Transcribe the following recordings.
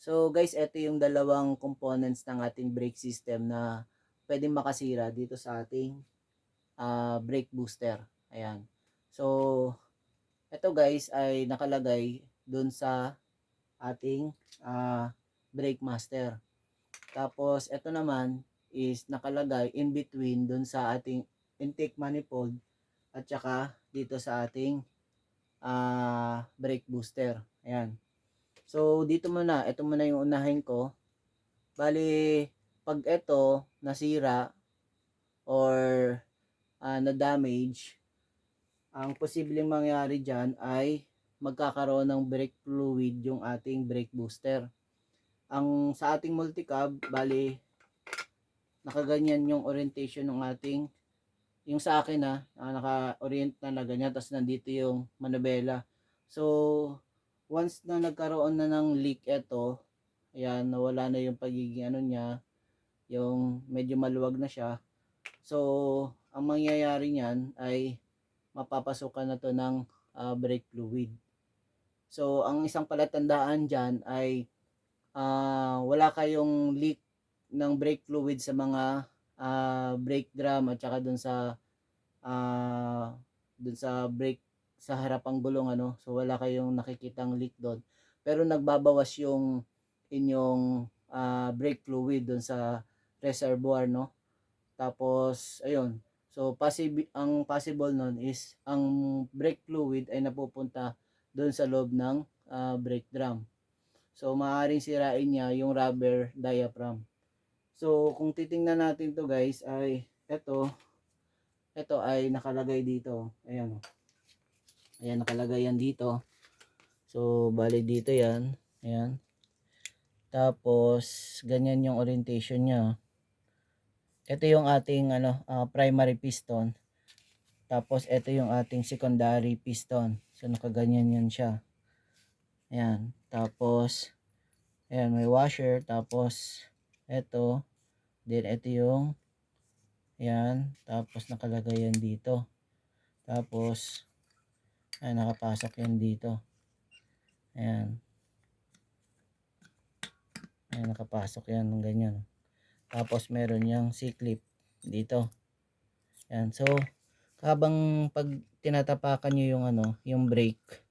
So guys, ito yung dalawang components ng ating brake system na pwedeng makasira dito sa ating ah, brake booster. Ayan. So, ito guys ay nakalagay dun sa ating ah, brake master. Tapos, ito naman is nakalagay in between dun sa ating intake manifold at saka dito sa ating ah, brake booster. Ayan. So, dito muna, ito muna yung unahin ko. Bali, pag ito nasira or ah, na-damage, ang posibleng mangyari dyan ay magkakaroon ng brake fluid yung ating brake booster. Ang sa ating multicab, bali, nakaganyan yung orientation ng ating yung sa akin na naka-orient na na ganyan tapos nandito yung manubela. So, once na nagkaroon na ng leak ito, ayan, nawala na yung pagiging ano niya, yung medyo maluwag na siya. So, ang mangyayari niyan ay mapapasukan na to ng ah, brake fluid. So, ang isang palatandaan dyan ay ah, wala kayong leak ng brake fluid sa mga ah, brake drum at saka dun sa ah, dun sa brake sa harapang gulong ano. So wala kayong nakikitang leak doon. Pero nagbabawas yung inyong ah, brake fluid doon sa reservoir no. Tapos ayun. So possible ang possible nun is ang brake fluid ay napupunta doon sa loob ng ah, brake drum. So maaaring sirain niya yung rubber diaphragm. So kung titingnan natin to guys ay ito ito ay nakalagay dito. Ayan oh. Ayan, nakalagay yan dito. So, bali dito yan. Ayan. Tapos, ganyan yung orientation niya. Ito yung ating ano, ah, primary piston. Tapos, ito yung ating secondary piston. So, nakaganyan yan siya. Ayan. Tapos, ayan, may washer. Tapos, ito. Then, ito yung ayan. Tapos, nakalagay yan dito. Tapos, ay, nakapasok yan dito. Ayan. Ayan, nakapasok yan ng ganyan. Tapos, meron yung C-clip dito. Ayan. So, habang pag tinatapakan nyo yung ano, yung brake,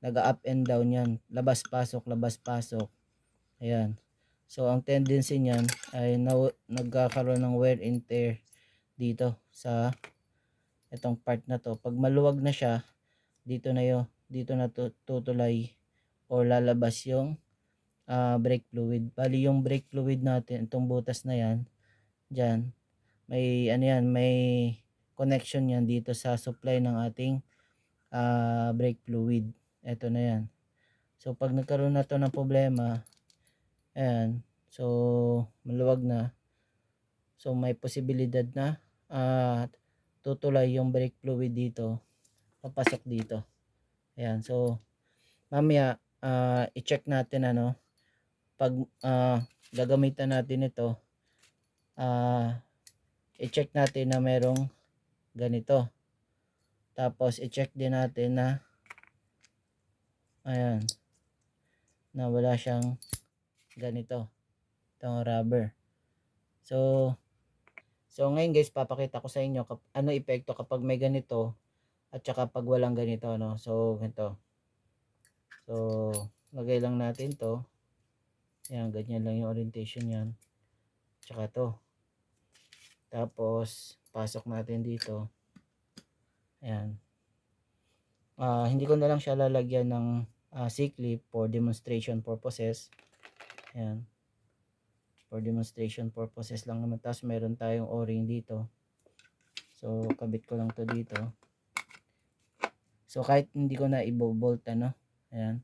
nag-up and down yan. Labas-pasok, labas-pasok. Ayan. So, ang tendency niyan ay na, nagkakaroon ng wear and tear dito sa itong part na to. Pag maluwag na siya, dito na yo dito na tu- tutulay or lalabas yung ah, brake fluid. Bali yung brake fluid natin, itong butas na yan, dyan, may ano yan, may connection yan dito sa supply ng ating ah, brake fluid. Ito na yan. So pag nagkaroon na to ng problema, ayan, so maluwag na. So may posibilidad na ah, tutulay yung brake fluid dito papasok dito. Ayan, so mamaya ah, i-check natin ano pag ah, gagamitan natin ito ah, i-check natin na merong ganito. Tapos i-check din natin na ayan na wala siyang ganito itong rubber. So So ngayon guys, papakita ko sa inyo ano epekto kapag may ganito at saka pag walang ganito no so ganito. So lagay lang natin to. Yan ganyan lang yung orientation yan tsaka to. Tapos pasok natin dito. Ayan. Ah, hindi ko na lang siya lalagyan ng ah, C-clip for demonstration purposes. Ayan. For demonstration purposes lang naman. Tapos meron tayong o-ring dito. So kabit ko lang to dito So kahit hindi ko na i-bolt ano, ayan.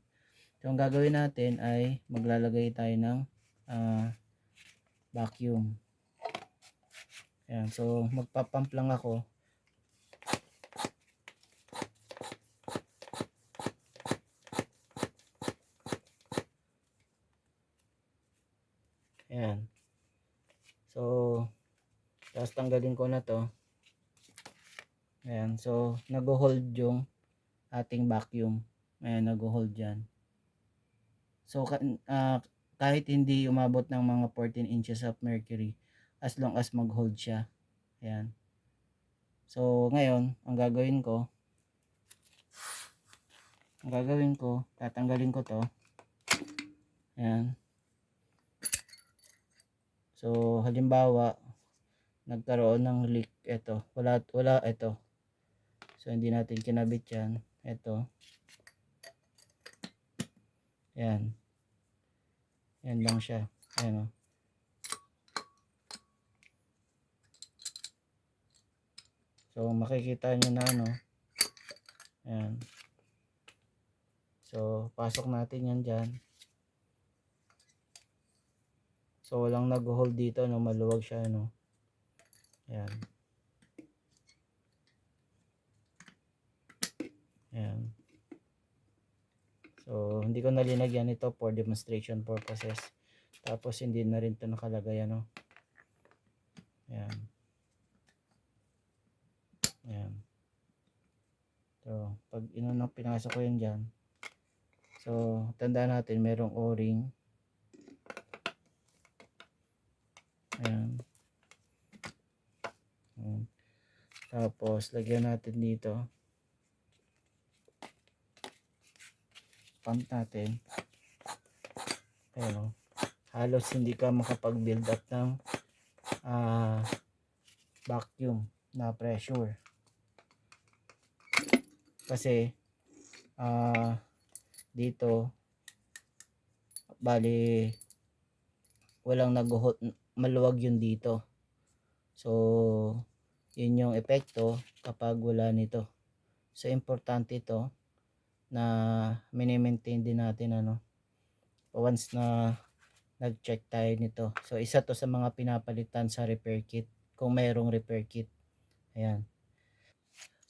So ang gagawin natin ay maglalagay tayo ng ah, vacuum. Ayan, so magpapump lang ako. Ayan. So, tapos tanggalin ko na to. Ayan, so nag-hold yung ating vacuum. Ayan, nag-hold dyan. So, ah, kahit hindi umabot ng mga 14 inches of mercury as long as mag-hold siya. Ayan. So, ngayon, ang gagawin ko, ang gagawin ko, tatanggalin ko to. Ayan. So, halimbawa, nagkaroon ng leak, ito, wala, wala, ito. So, hindi natin kinabit yan. Ito. Ayan. Ayan lang siya. Ayan o. So, makikita nyo na ano. Ayan. So, pasok natin yan dyan. So, walang nag-hold dito, no? Maluwag siya, no? Ayan. Ayan. So, hindi ko nalinagyan ito for demonstration purposes. Tapos, hindi na rin ito nakalagay, ano? Ayan. Ayan. So, pag inunang pinasok ko yun dyan, so, tandaan natin, merong o-ring. Ayan. Ayan. Tapos, lagyan natin dito. Pump natin. Ayan o. Halos hindi ka makapag-build up ng ah, vacuum na pressure. Kasi, ah, dito, bali, walang nag maluwag yun dito. So, yun yung epekto kapag wala nito. So, importante ito na mini-maintain din natin ano once na nag-check tayo nito. So, isa to sa mga pinapalitan sa repair kit kung mayroong repair kit. Ayan.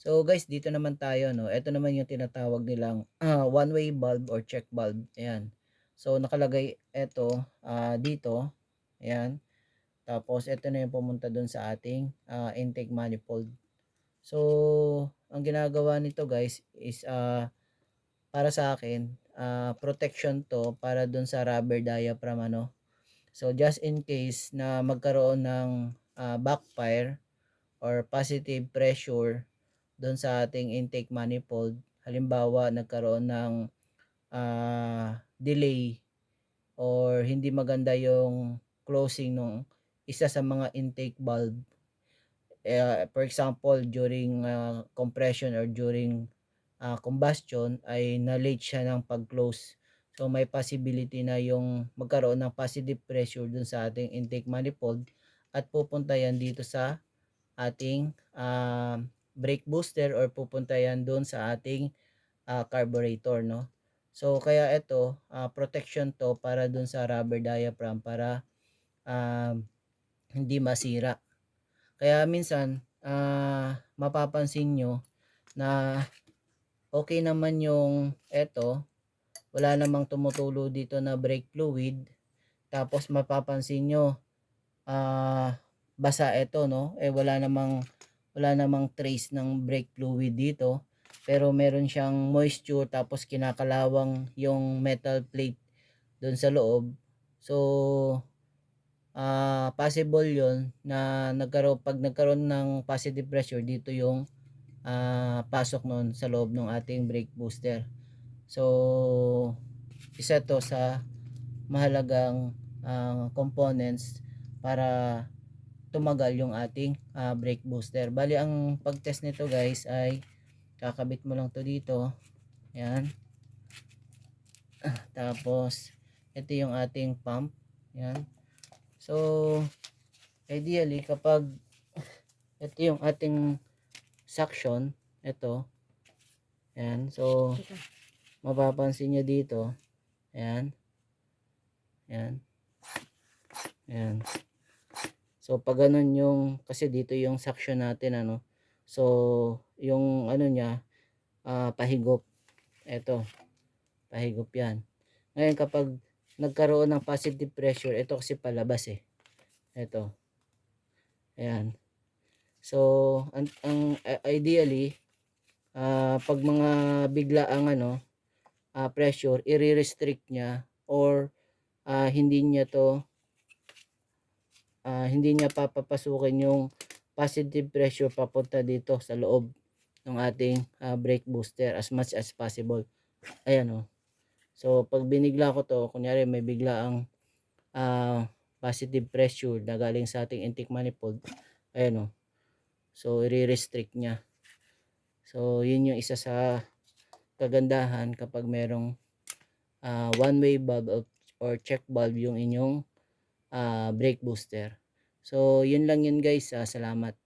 So, guys, dito naman tayo, no. Ito naman yung tinatawag nilang ah, one-way bulb or check bulb. Ayan. So, nakalagay ito ah, dito. Ayan. Tapos, ito na yung pumunta dun sa ating ah, intake manifold. So, ang ginagawa nito guys is ah, para sa akin, ah, protection to para dun sa rubber diaphragm ano. So, just in case na magkaroon ng ah, backfire or positive pressure doon sa ating intake manifold, halimbawa nagkaroon ng ah, delay or hindi maganda yung closing ng isa sa mga intake valve eh, for example during ah, compression or during ah, combustion ay na-late siya ng pag-close. So may possibility na yung magkaroon ng positive pressure dun sa ating intake manifold at pupunta yan dito sa ating ah, brake booster or pupunta yan doon sa ating ah, carburetor no? So kaya ito ah, protection to para doon sa rubber diaphragm para ah, hindi masira. Kaya minsan ah, mapapansin nyo na okay naman yung eto wala namang tumutulo dito na brake fluid. Tapos mapapansin nyo ah basa ito no? Eh wala namang wala namang trace ng brake fluid dito. Pero meron siyang moisture tapos kinakalawang yung metal plate doon sa loob. So ah possible yon na nagkaroon pag nagkaroon ng positive pressure dito yung ah pasok nun sa loob ng ating brake booster so isa to sa mahalagang ah, components para tumagal yung ating ah, brake booster. Bali ang pag-test nito guys ay kakabit mo lang to dito. Yan. Tapos ito yung ating pump. Yan. So ideally kapag ito yung ating suction, ito. Yan. So mapapansin nyo dito. Yan. Yan. Yan. So pag ganun yung kasi dito yung suction natin ano. So yung ano niya ah, pahigop. Ito. Pahigop 'yan. Ngayon kapag nagkaroon ng positive pressure, ito kasi palabas eh. Ito. Ayan. So ang, ang uh, ideally ah, pag mga bigla ang ano ah, pressure, i-restrict niya or ah, hindi niya to ah, hindi niya papapasukin yung positive pressure papunta dito sa loob ng ating ah, brake booster as much as possible. Ayan oh. So pag binigla ko to, kunyari may bigla ang ah, positive pressure na galing sa ating intake manifold. Ayan oh. So i-restrict niya. So yun yung isa sa kagandahan kapag merong ah, one-way valve or check valve yung inyong ah, brake booster. So yun lang yun guys. Ah, salamat.